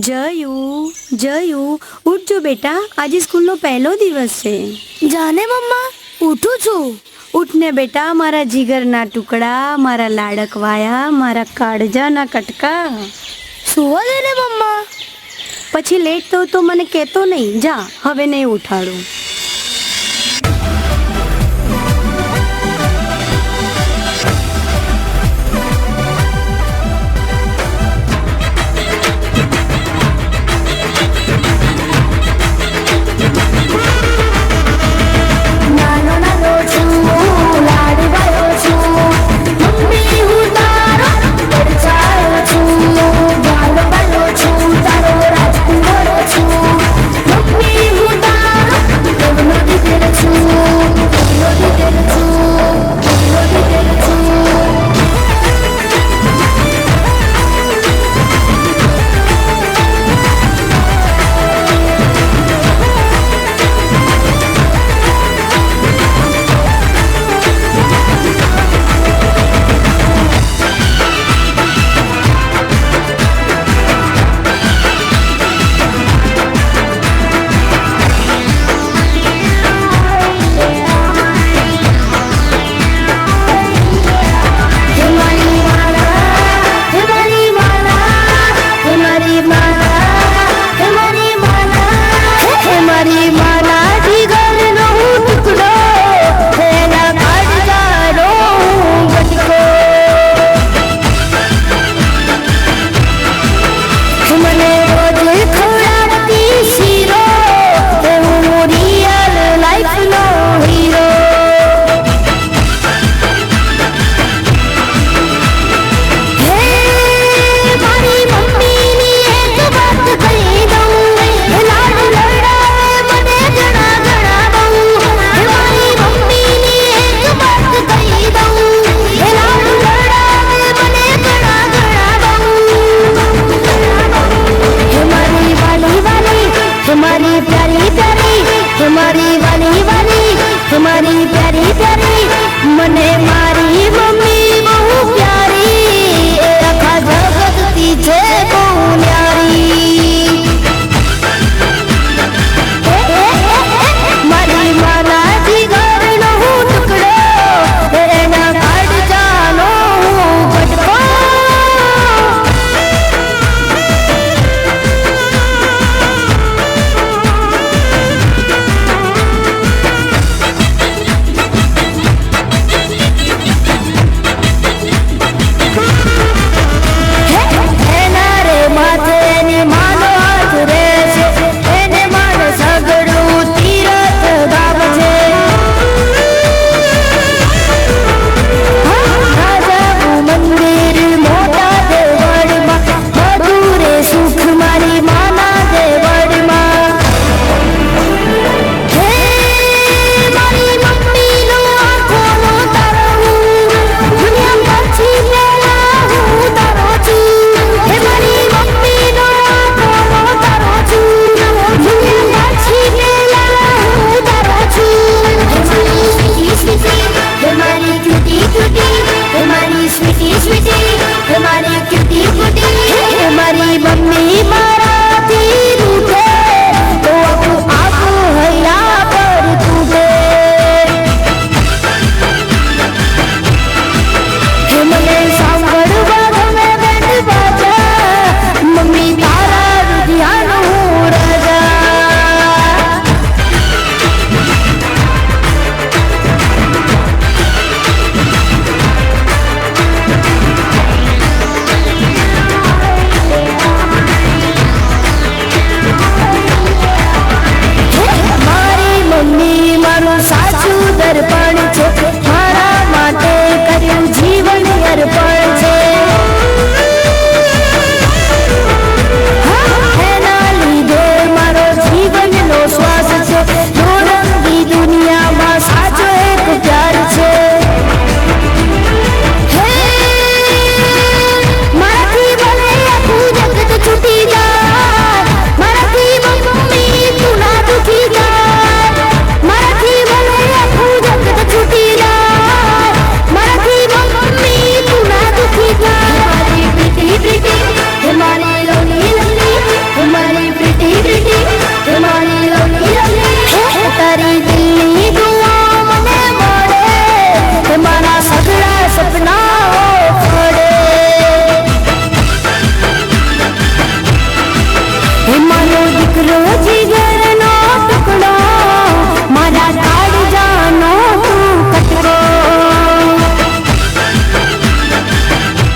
જયું જયું ઉઠજો બેટા આજે સ્કૂલનો પહેલો દિવસ છે. જાને મમ્મા ઉઠું છું. ઉઠને બેટા મારા જીગરના ટુકડા મારા લાડકવાયા મારા કાળજાના કટકા. સુવા દે ને મમ્મા. પછી લેટ થયો તો મને કહેતો નહીં જા હવે નહીં ઉઠાડું.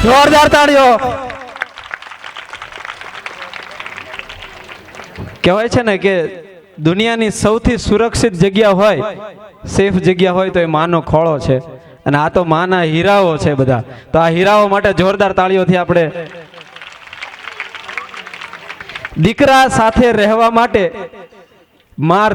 જોરદાર તાળીઓ. કહેવાય છે ને કે દુનિયાની સૌથી સુરક્ષિત જગ્યા હોય, સેફ જગ્યા હોય તો એ માનો ખોળો છે. અને આ તો માના હીરાઓ છે બધા. તો આ હીરાઓ માટે જોરદાર તાળીઓથી આપણે દીકરા સાથે રહેવા માટે માં